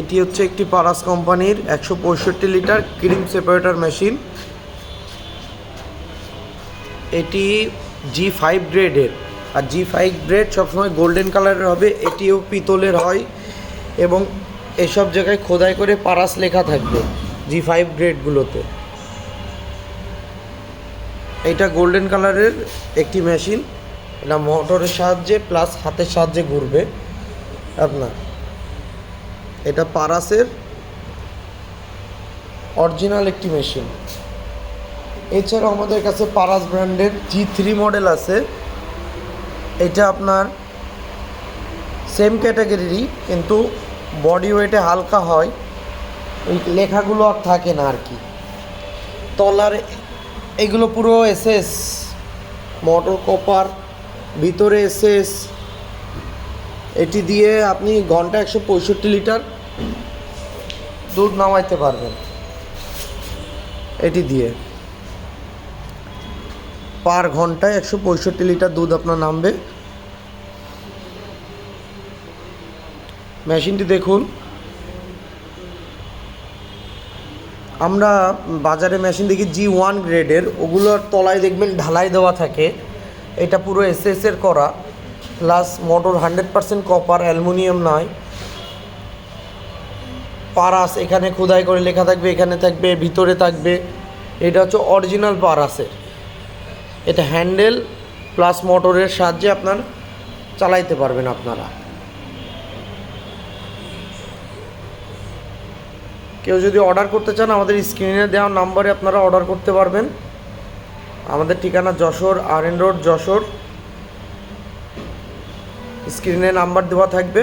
এটি হচ্ছে একটি পারাস কোম্পানির একশো পঁয়ষট্টি লিটার ক্রিম সেপারেটর মেশিন। এটি জি ফাইভ গ্রেডের আর জি ফাইভ গ্রেড সবসময় গোল্ডেন কালারের হবে, এটিও পিতলের হয় এবং এসব জায়গায় খোদাই করে পারাস লেখা থাকবে জি ফাইভ গ্রেডগুলোতে এটা গোল্ডেন কালারের একটি মেশিন। এটা মোটরের সাহায্যে প্লাস হাতের সাহায্যে ঘুরবে। আপনার এটা পারাসের অরিজিনাল একটি মেশিন। এছাড়াও আমাদের কাছে পারাস ব্র্যান্ডের জি থ্রি মডেল আছে। এটা আপনার সেম ক্যাটাগরিরই কিন্তু বডি ওয়েটে হালকা হয়। ওই লেখাগুলো আর থাকে না আর কি। তলার এগুলো পুরো এসএস মোটর কপার ভিতরে এসএস এটি দিয়ে আপনি ঘণ্টা একশো পঁয়ষট্টি লিটার দুধ নামাইতে পারবেন। এটি দিয়ে। পার ঘন্টায় একশো পঁয়ষট্টি লিটার দুধ আপনার নামবে। মেশিনটি দেখুন। আমরা বাজারে মেশিন দেখি জি ওয়ান গ্রেডের। ওগুলোর তলায় দেখবেন ঢালাই দেওয়া থাকে। এটা পুরো এসএস এর করা। Plus motor hundred percent copper aluminium নয় পারাস, এখানে খোদাই করে লেখা থাকবে, এখানে থাকবে, ভিতরে থাকবে। এটা হচ্ছে অরিজিনাল পারাসের। এটা হ্যান্ডেল প্লাস মোটরের সাহায্যে আপনার চালাইতে পারবেন আপনারা। কেউ যদি অর্ডার করতে চান, আমাদের স্ক্রিনে দেওয়া নাম্বারে আপনারা অর্ডার করতে পারবেন। আমাদের ঠিকানা Jessore R N road Jessore. স্ক্রিনে নাম্বার দেওয়া থাকবে।